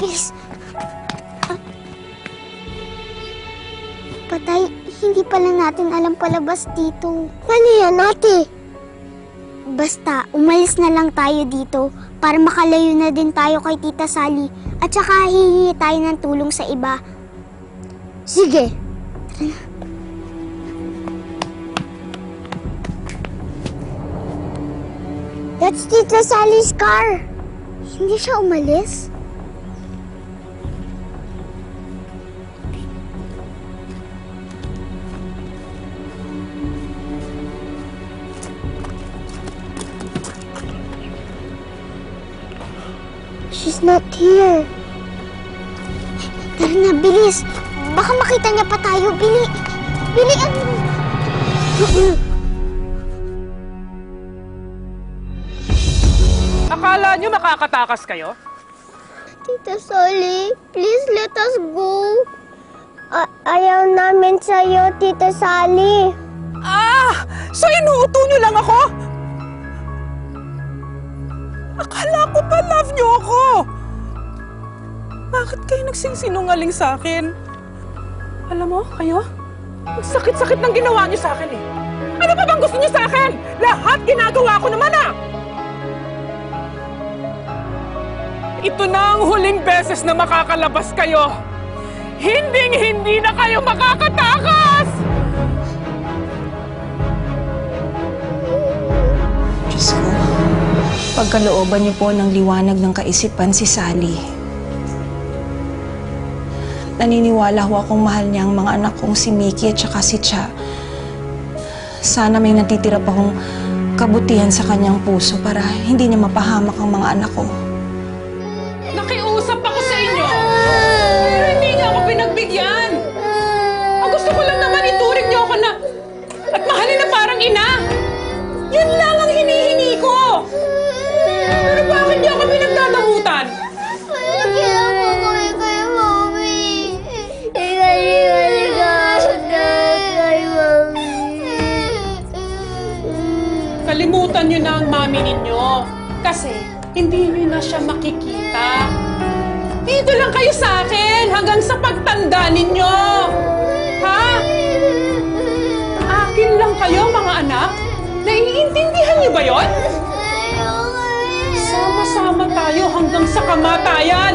Ah. Patay, hindi pala natin alam palabas dito. Ano yan, ate? Basta, umalis na lang tayo dito para makalayo na din tayo kay Tita Sally at saka hihingi tayo ng tulong sa iba. Sige. That's Tita Sally's car. Hindi siya umalis? She's not here. Tara na, bilis. Baka makita niya pa tayo. Bili. Bili. Akala nyo makakatakas kayo? Tita Sally, please let us go. A- ayaw namin sa'yo, Tita Sally. Ah! So inuuto nyo lang ako? Akala ko pa love nyo ako! Bakit kayo nagsisinungaling sa akin? Alam mo, kayo? Ang sakit-sakit ng ginawa nyo sa akin eh. Ano pa bang gusto nyo sa akin? Lahat ginagawa ko naman ah! Ito na ang huling beses na makakalabas kayo. Hinding-hindi na kayo makakatakas! Pagkalooban niyo po ng liwanag ng kaisipan si Sally. Naniniwala ho akong mahal niya ang mga anak kong si Mickey at saka si Cha. Sana may natitira pa kong kabutihan sa kanyang puso para hindi niya mapahamak ang mga anak ko. Nakiusap Kalimutan niyo na ang mami ninyo. Kasi hindi niyo na siya makikita. Dito lang kayo sa akin hanggang sa pagtanda ninyo! Ha? Akin lang kayo, mga anak? Naiintindihan niyo ba yon? Sama-sama tayo hanggang sa kamatayan!